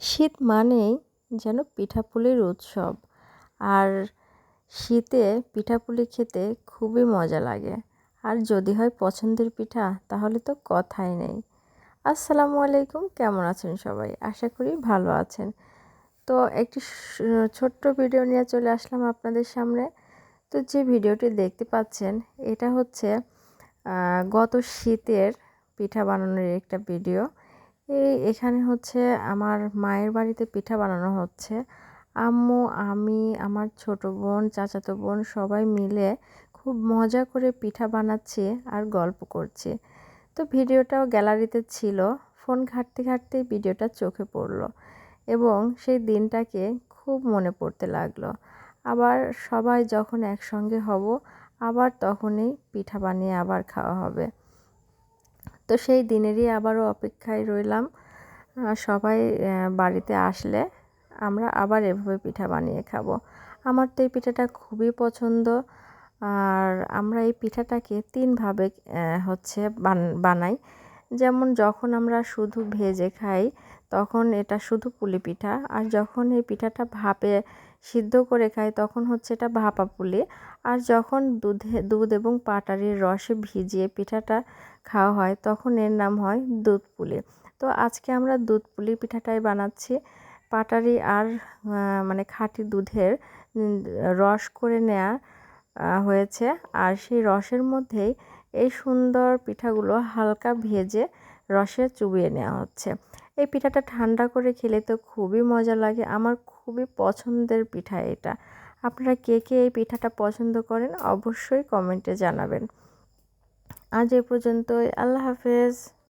শীত মানেই যেন পিঠাপুলির উৎসব। আর শীতে পিঠাপুলি খেতে খুবই মজা লাগে। আর যদি হয় পছন্দের পিঠা, তাহলে তো কথাই নেই। আসসালামু আলাইকুম, কেমন আছেন সবাই? আশা করি ভালো আছেন। তো একটি ছোট্ট ভিডিও নিয়ে চলে আসলাম আপনাদের সামনে। তো যে ভিডিওটি দেখতে পাচ্ছেন, এটা হচ্ছে গত শীতের পিঠা বানানোর একটা ভিডিও। এই এখানে হচ্ছে আমার মায়ের বাড়িতে পিঠা বানানো হচ্ছে। আম্মু, আমি, আমার ছোট বোন, চাচাতো বোন সবাই মিলে খুব মজা করে পিঠা বানাচ্ছি আর গল্প করছি। তো ভিডিওটাও গ্যালারিতে ছিল, ফোন ঘাটতে ঘাটতেই ভিডিওটা চোখে পড়ল এবং সেই দিনটাকে খুব মনে পড়তে লাগল। আবার সবাই যখন একসঙ্গে হব, আবার তখনই পিঠা বানিয়ে আবার খাওয়া হবে। তো সেই দিনেরই আবারও অপেক্ষায় রইলাম। সবাই বাড়িতে আসলে আমরা আবার এভাবে পিঠা বানিয়ে খাব। আমার তো এই পিঠাটা খুবই পছন্দ। আর আমরা এই পিঠাটাকে তিনভাবে হচ্ছে বানাই। যেমন যখন আমরা শুধু ভেজে খাই, তখন এটা শুধু পুলি পিঠা। আর যখন এই পিঠাটা ভাপে সিদ্ধ করে খাই, তখন হচ্ছে এটা ভাপা পুলি। আর যখন দুধে, দুধ এবং পাটারির রসে ভিজিয়ে পিঠাটা খাওয়া হয়, তখন এর নাম হয় দুধ পুলি। তো আজকে আমরা দুধ পুলি পিঠাটাই বানাচ্ছি। পাটারি আর মানে খাঁটি দুধের রস করে নেওয়া হয়েছে। আর সেই রসের মধ্যেই এই সুন্দর পিঠাগুলো হালকা ভেজে রসে চুবিয়ে নেওয়া হচ্ছে। এই পিঠাটা ঠান্ডা করে খেলে তো খুবই মজা লাগে। আমার খুবই পছন্দের পিঠা এটা। আপনারা কে কে এই পিঠাটা পছন্দ করেন অবশ্যই কমেন্টে জানাবেন। আজ এ পর্যন্তই। আল্লাহ হাফেজ।